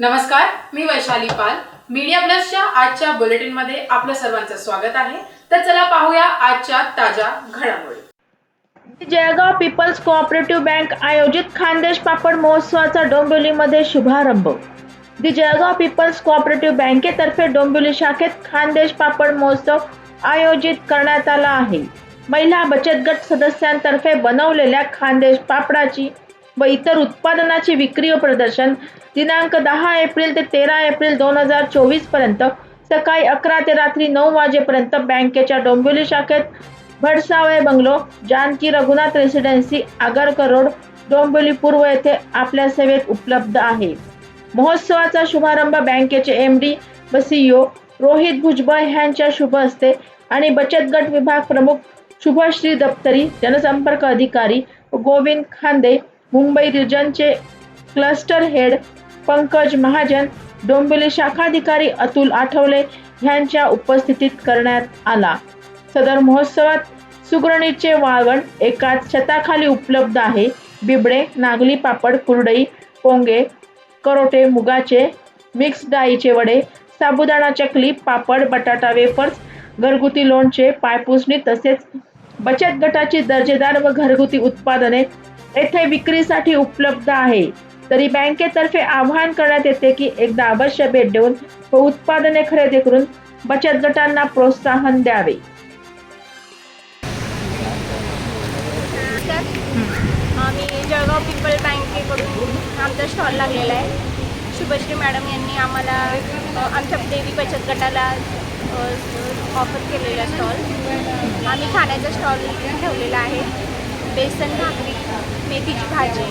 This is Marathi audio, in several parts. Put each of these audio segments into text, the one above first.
नमस्कार मी वैशाली पाल. मीडिया प्लसच्या आजच्या बुलेटिनमध्ये आपलं सर्वांचं स्वागत आहे. तर चला पाहूया आजच्या ताज्या घडामोडी. जळगाव पीपल्स कोऑपरेटिव्ह बँक आयोजित खानदेश पापड महोत्सवाचा डोंबिवलीमध्ये शुभारंभ. दी जळगाव पीपल्स कोऑपरेटिव्ह बँकेतर्फे डोंबिवली शाखेत खानदेश पापड महोत्सव आयोजित करण्यात आला आहे. महिला बचत गट सदस्यांतर्फे बनवलेल्या खानदेश पापडाची व इतर उत्पादनाची विक्री व प्रदर्शन. दिनांक दहा एप्रिल ते तेरा एप्रिल दोन हजार चोवीसपर्यंत सकाळी अकरा ते रात्री नऊ वाजेपर्यंत बँकेच्या डोंबिवली शाखेत Bhadsavale bungalow Janaki Raghunath residency Agarkar road Dombivli पूर्व येथे आपल्या सेवेत उपलब्ध आहे. महोत्सवाचा शुभारंभ बँकेचे एम डी व सीईओ रोहित भुजबळ यांच्या शुभ हस्ते आणि बचत गट विभाग प्रमुख शुभश्री दप्तरी जनसंपर्क अधिकारी गोविंद खांदे मुंबई रिजनचे क्लस्टर हेड पंकज महाजन डोंबिवली शाखाधिकारी अतुल आठवले यांच्या उपस्थितीत करण्यात आला. सदर महोत्सवात सुगरणीचे वाळवण एकाच छताखाली उपलब्ध आहे. बिबडे नागली पापड कुरडई पोंगे करोटे मुगाचे मिक्स डाळीचे वडे साबुदाणा चकली पापड बटाटा वेफर्स घरगुती लोणचे पायपुसणी तसेच बचत गटाची दर्जेदार व घरगुती उत्पादने येथे विक्रीसाठी उपलब्ध आहे. तरी बँकेतर्फे आवाहन करण्यात येते की एकदा अवश्य भेट देऊन व उत्पादने खरेदी करून बचत गटांना प्रोत्साहन द्यावे. आम्ही जळगाव पीपल बँकेकडून आमचा स्टॉल लागलेला आहे. शुभश्री मॅडम यांनी आम्हाला आमच्या देवी बचत गटाला ऑफर केलेला स्टॉल आम्ही खाण्याचा स्टॉल ठेवलेला आहे. बेसन भाकरी मेथीची भाजी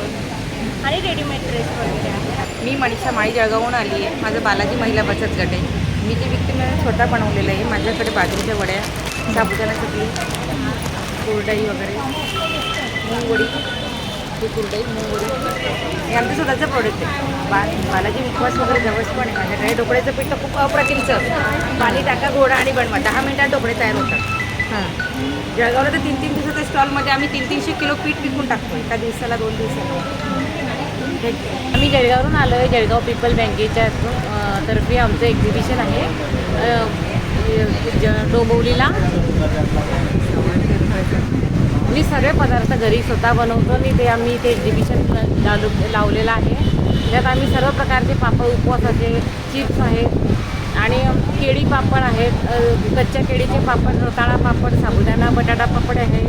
आणि रेडीमेड ड्रेस वगैरे आहे. मी मनीषा माळी जळगावून आली आहे. माझं बालाजी महिला बचत गट आहे. मी जे विकते मी स्वतः बनवलेलं आहे. माझ्याकडे बाजरीच्या वड्या साबुदाणा चकली कुरडई वगैरे मूग ती ही कुरडई हे आमचं स्वतःचं प्रोडक्ट आहे. बा बालाजी उपवास वगैरे जवळच पण आहे. माझ्याकडे ढोकळ्याचं पीठ तर खूप अप्रतिमचं. पाणी टाका गोडा आणि बनवा. दहा मिनटात ढोकळे तयार होतात. जळगावला तर तीन तीन दिवसाच्या स्टॉलमध्ये आम्ही तीन तीनशे किलो पीठ विकून टाकतो एका दिवसाला दोन दिवसाला. आम्ही जळगावरून आलो आहे जळगाव पीपल बँकेच्या तर्फे आमचं एक्झिबिशन आहे. ज डोंबवलीला. मी सर्व पदार्थ घरी स्वतः बनवतो आणि ते आम्ही ते एक्झिबिशन लावलेलं आहे. त्यात आम्ही सर्व प्रकारचे पापड उपवासाचे चिप्स आहेत आणि केळी पापड आहेत कच्च्या केळीचे पापड रताळा पापड साबुदाणा बटाटा पापड आहे.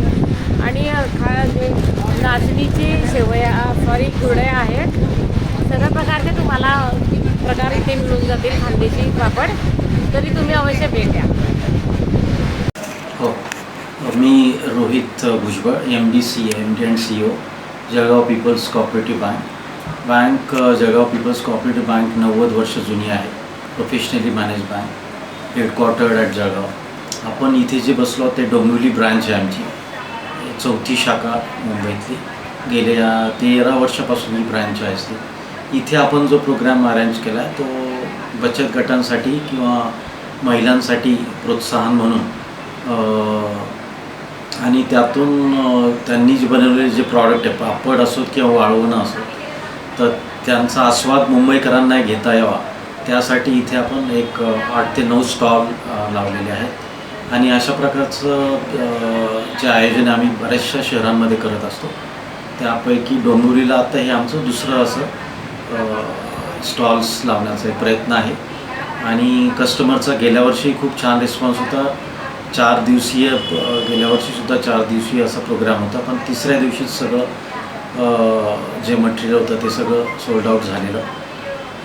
आणि खा जे नाचणीची शेवया सॉरी कुरड्या आहेत. सर्व प्रकारचे तुम्हाला प्रकार इथे मिळून जातील खांदेची पापड तरी तुम्ही अवश्य भेट द्या. हो. मी Rohit Bhujbal M D C M D and C O Jalgaon people's cooperative bank. Bank Jalgaon people's cooperative bank नव्वद वर्ष जुनी आहे. Professionally manage bank headquartered at Jalgaon आपण इथे जे बसलो ते डोंबिवली ब्रांच आहे आमची. चौथी शाखा मुंबईतली. गेल्या तेरा वर्षापासून ही ब्रँच आहे असते इथे आपण जो प्रोग्राम अरेंज केला आहे तो बचत गटांसाठी किंवा महिलांसाठी प्रोत्साहन म्हणून आणि त्यातून त्यांनी जे बनवलेले जे प्रॉडक्ट आहे पापड असोत किंवा वाळवणं असोत तर त्यांचा आस्वाद मुंबईकरांना घेता यावा. त्यासाठी इथे आपण एक आठ ते नऊ स्टॉल लावलेले आहेत. आणि अशा प्रकारचं जे आयोजन आम्ही बऱ्याचशा शहरांमध्ये करत असतो. त्यापैकी डोंबिवलीला आता हे आमचं दुसरं असं स्टॉल्स लावण्याचा प्रयत्न आहे. आणि कस्टमरचा गेल्या वर्षी खूप छान रिस्पॉन्स होता. चार दिवसीय गेल्या वर्षीसुद्धा चार दिवसीय असा प्रोग्राम होता. पण तिसऱ्या दिवशीच सगळं जे मटेरियल होतं ते सगळं सोल्ड आऊट झालेलं.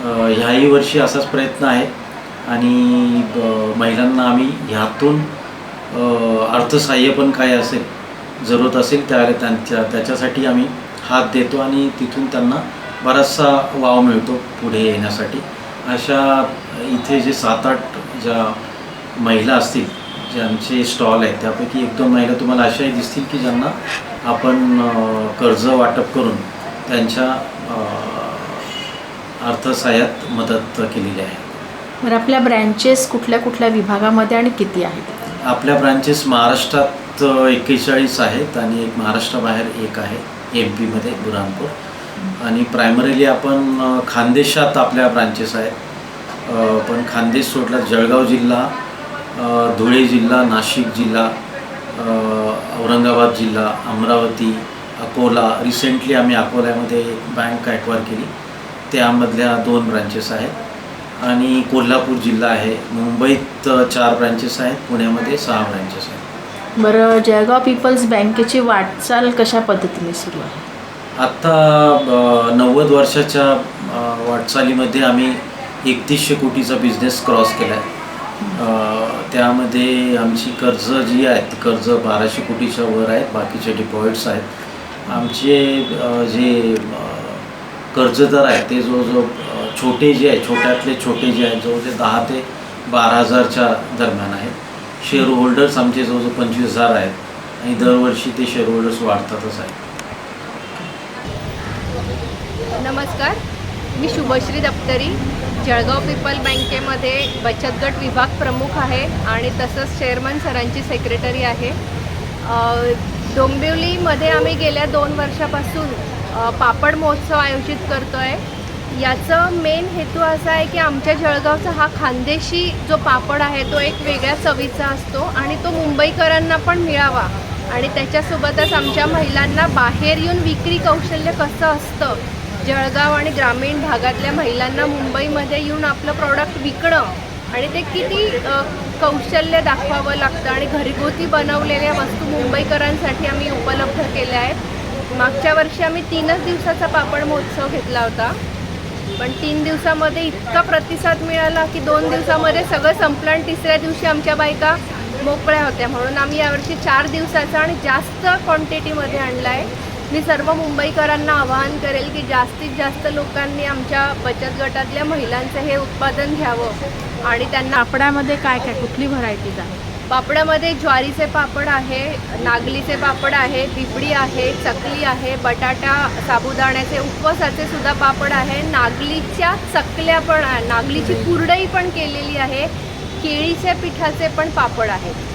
ह्याही वर्षी असाच प्रयत्न आहे. आणि महिलांना आम्ही ह्यातून अर्थसहाय्य पण काय असेल जरूरत असेल त्या त्यांच्या त्याच्यासाठी आम्ही हात देतो आणि तिथून त्यांना बराचसा वाव मिळतो पुढे येण्यासाठी. अशा इथे जे सात आठ ज्या महिला असतील ज्यांचे स्टॉल आहेत त्यापैकी एक दोन महिला तुम्हाला अशाही दिसतील की ज्यांना आपण कर्ज वाटप करून त्यांच्या अर्थसहाय्यात मदत केलेली आहे. बरं आपल्या ब्रँचेस कुठल्या कुठल्या विभागामध्ये आणि किती आहेत? आपल्या ब्रांचेस महाराष्ट्रात एक्केचाळीस आहेत आणि एक महाराष्ट्राबाहेर एक आहे एम पीमध्ये बुरहानपूर. आणि प्रायमरीली आपण अ, खानदेशात आपल्या ब्रांचेस आहेत. अ, पण खानदेश सोडला जळगाव जिल्हा अ, धुळे जिल्हा नाशिक जिल्हा अ, औरंगाबाद जिल्हा अमरावती अकोला. रिसेंटली आम्ही अकोल्यामध्ये एक बँक ॲक्वायर केली. त्यामधल्या दोन ब्रांचेस आहेत. आणि कोल्हापूर जिल्हा आहे. मुंबईत चार ब्रांचेस आहेत. पुण्यामध्ये सहा ब्रांचेस आहेत. बरं जळगाव पीपल्स बँकेची वाटचाल कशा पद्धतीने सुरू आहे? आत्ता नव्वद वर्षाच्या वाटचालीमध्ये आम्ही एकतीसशे कोटीचा बिझनेस क्रॉस केला आहे त्यामध्ये आमची कर्ज जी आहेत कर्ज बाराशे कोटीच्या वर आहेत. बाकीचे डिपॉझिट्स आहेत. आमचे जे कर्जदार आहेत ते जवळजवळ अ, छोटे जे आहे छोट्यातले छोटे जे आहेत जवळजवळ दहा ते बारा हजारच्या दरम्यान आहेत शेअर होल्डर्स आमचे जवळजवळ पंचवीस हजार आहेत आणि दरवर्षी ते शेअर होल्डर्स वाढतातच आहेत. नमस्कार मी शुभश्री दप्तरी जळगाव पीपल बँकेमध्ये बचत गट विभाग प्रमुख आहे आणि तसंच चेअरमन सरांची सेक्रेटरी आहे. डोंबिवलीमध्ये आम्ही गेल्या दोन वर्षापासून पापड महोत्सव आयोजित करतो आहे याचं मेन हेतू असा आहे की आमच्या जळगावचा हा खानदेशी जो पापड आहे तो एक वेगळ्या चवीचा असतो आणि तो मुंबईकरांना पण मिळावा. आणि त्याच्यासोबतच आमच्या महिलांना बाहेर येऊन विक्री कौशल्य कसं असतं जळगाव आणि ग्रामीण भागातल्या महिलांना मुंबईमध्ये येऊन आपलं प्रॉडक्ट विकणं आणि ते किती कौशल्य दाखवावं लागतं आणि घरगुती बनवलेल्या वस्तू मुंबईकरांसाठी आम्ही उपलब्ध केल्या आहेत. मागच्या वर्षी आम्ही तीनच दिवसाचा पापड महोत्सव घेतला होता. पण तीन दिवसामध्ये इतका प्रतिसाद मिळाला की दोन दिवसामध्ये सगळं संपलं आणि तिसऱ्या दिवशी आमच्या बायका मोकळ्या होत्या. म्हणून आम्ही यावर्षी चार दिवसाचा आणि जास्त क्वांटिटीमध्ये आणला आहे मी सर्व मुंबईकरांना आवाहन करेल की जास्तीत जास्त लोकांनी आमच्या बचत गटातल्या महिलांचं हे उत्पादन घ्यावं आणि त्यांना पापडामध्ये काय काय कुठली व्हरायटीज आहे पापडामध्ये ज्वारीचे पापड आहे नागलीचे पापड आहे बिबडी आहे चकली आहे बटाटा साबुदाण्याचे उपवासाचे सुद्धा पापड आहे. नागलीच्या चकल्या पण आहे नागलीची कुरडई पण केलेली आहे. केळीच्या पिठाचे पण पापड आहेत.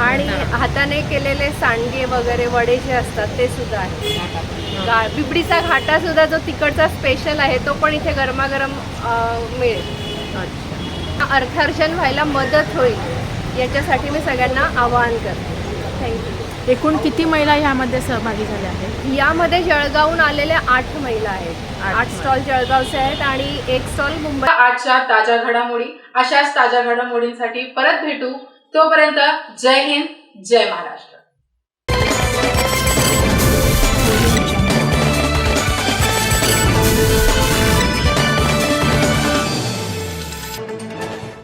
आणि हाताने केलेले सांडगे वगैरे वडे जे असतात ते सुद्धा आहे बिबडीचा घाटा सुद्धा जो तिकडचा स्पेशल आहे तो पण इथे गरमागरम मिळेल. अर्थार्जन व्हायला मदत होईल. याच्यासाठी मी सगळ्यांना आवाहन करते. थँक्यू एकूण किती महिला ह्यामध्ये सहभागी झाल्या आहेत? यामध्ये जळगावहून आलेल्या आठ महिला आहेत. आठ आठ स्टॉल जळगावचे आहेत आणि एक स्टॉल मुंबई. आजच्या ताज्या घडामोडी अशाच ताज्या घडामोडींसाठी परत भेटू. तोपर्यंत जय हिंद जय महाराष्ट्र.